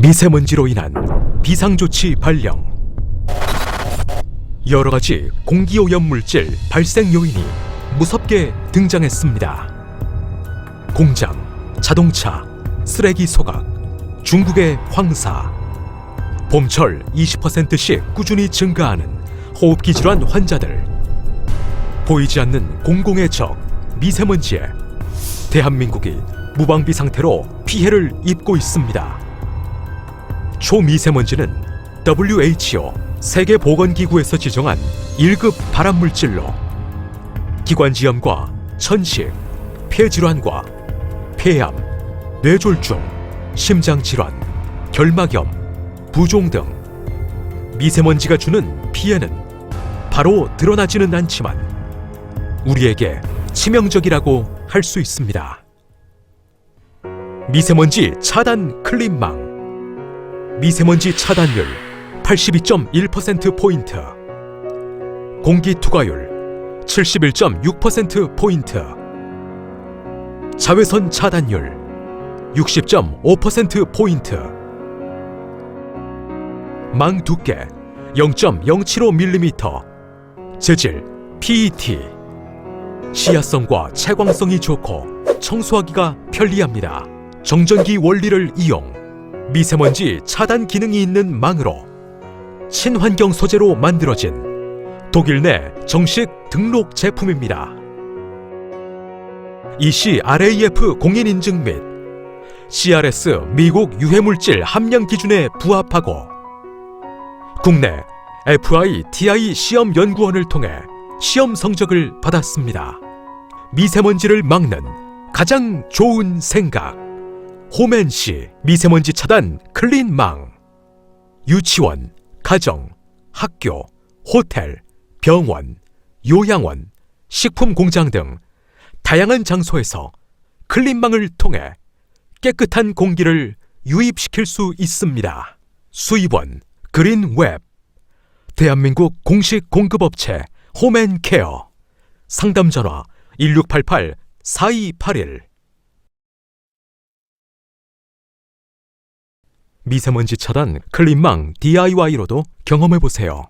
미세먼지로 인한 비상조치 발령. 여러 가지 공기오염 물질 발생 요인이 무섭게 등장했습니다. 공장, 자동차, 쓰레기 소각, 중국의 황사. 봄철 20%씩 꾸준히 증가하는 호흡기 질환 환자들. 보이지 않는 공공의 적, 미세먼지에 대한민국이 무방비 상태로 피해를 입고 있습니다. 초미세먼지는 WHO 세계보건기구에서 지정한 1급 발암물질로 기관지염과 천식, 폐질환과 폐암, 뇌졸중, 심장질환, 결막염, 부종 등 미세먼지가 주는 피해는 바로 드러나지는 않지만 우리에게 치명적이라고 할 수 있습니다. 미세먼지 차단 클린망 미세먼지 차단율 82.1%포인트 공기 투과율 71.6%포인트 자외선 차단율 60.5%포인트 망 두께 0.075mm 재질 PET 시야성과 채광성이 좋고 청소하기가 편리합니다. 정전기 원리를 이용 미세먼지 차단 기능이 있는 망으로 친환경 소재로 만들어진 독일 내 정식 등록 제품입니다. EC RAF 공인 인증 및 CRS 미국 유해물질 함량 기준에 부합하고 국내 FI-TI 시험 연구원을 통해 시험 성적을 받았습니다. 미세먼지를 막는 가장 좋은 생각. 호맨시 미세먼지 차단 클린망. 유치원, 가정, 학교, 호텔, 병원, 요양원, 식품 공장 등 다양한 장소에서 클린망을 통해 깨끗한 공기를 유입시킬 수 있습니다. 수입원 그린웹 대한민국 공식 공급업체 홈앤케어 상담 전화 1688-4281 미세먼지 차단 클린망 DIY로도 경험해 보세요.